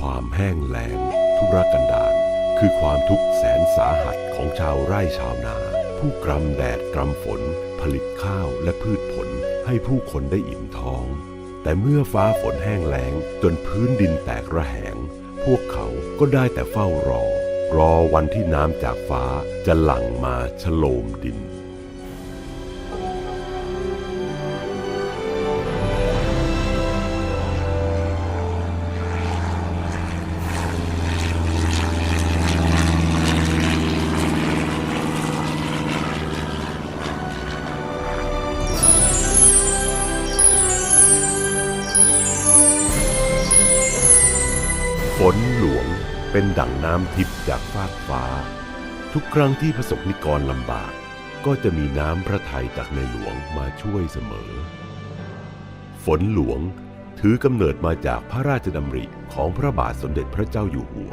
ความแห้งแล้งทุรกันดารคือความทุกข์แสนสาหัสของชาวไร่ชาวนา ผู้กรำแดดกรำฝน ผลิตข้าวและพืชผลให้ผู้คนได้อิ่มท้อง แต่เมื่อฟ้าฝนแห้งแล้งจนพื้นดินแตกระแหง พวกเขาก็ได้แต่เฝ้ารอ รอวันที่น้ำจากฟ้าจะหลั่งมาฉโลมดิน ฝนหลวงเป็นดั่งน้ำทิพย์จากฟากฟ้า ทุกครั้งที่ประสบนิกรลำบาก ก็จะมีน้ำพระทัยจากในหลวงมาช่วยเสมอ ฝนหลวงถือกำเนิดมาจากพระราชดำริของพระบาทสมเด็จพระเจ้าอยู่หัว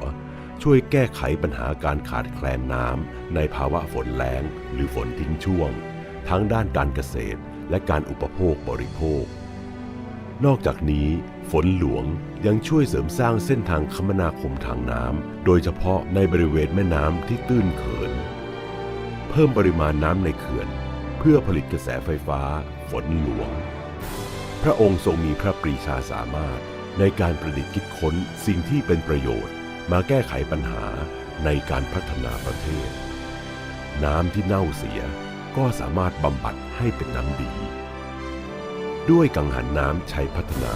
ช่วยแก้ไขปัญหาการขาดแคลนน้ำในภาวะฝนแล้ง หรือฝนทิ้งช่วง ทั้งด้านการเกษตรและการอุปโภคบริโภค นอกจากนี้ ฝนหลวงยังช่วยเสริมสร้างเส้นทางคมนาคมทางน้ำ โดยเฉพาะในบริเวณแม่น้ำที่ตื้นเขิน เพิ่มปริมาณน้ำในเขื่อน เพื่อผลิตกระแสไฟฟ้า ฝนหลวง พระองค์ทรงมีพระปรีชาสามารถ ในการประดิษฐ์คิดค้นสิ่งที่เป็นประโยชน์ มาแก้ไขปัญหาในการพัฒนาประเทศ น้ำที่เน่าเสียก็สามารถบำบัดให้เป็นน้ำดี ด้วยกังหันน้ำชัยพัฒนา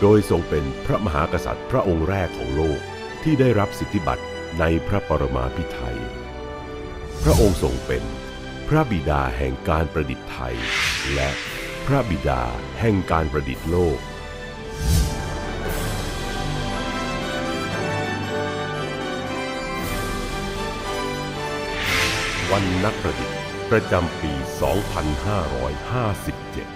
โดยทรงเป็นพระมหากษัตริย์พระองค์แรกของโลกที่ได้รับสิทธิบัตรในพระปรมาภิไธยพระองค์ทรงเป็นพระบิดาแห่งการประดิษฐ์ไทย และพระบิดาแห่งการประดิษฐ์โลก วันนักประดิษฐ์ประจำปี 2557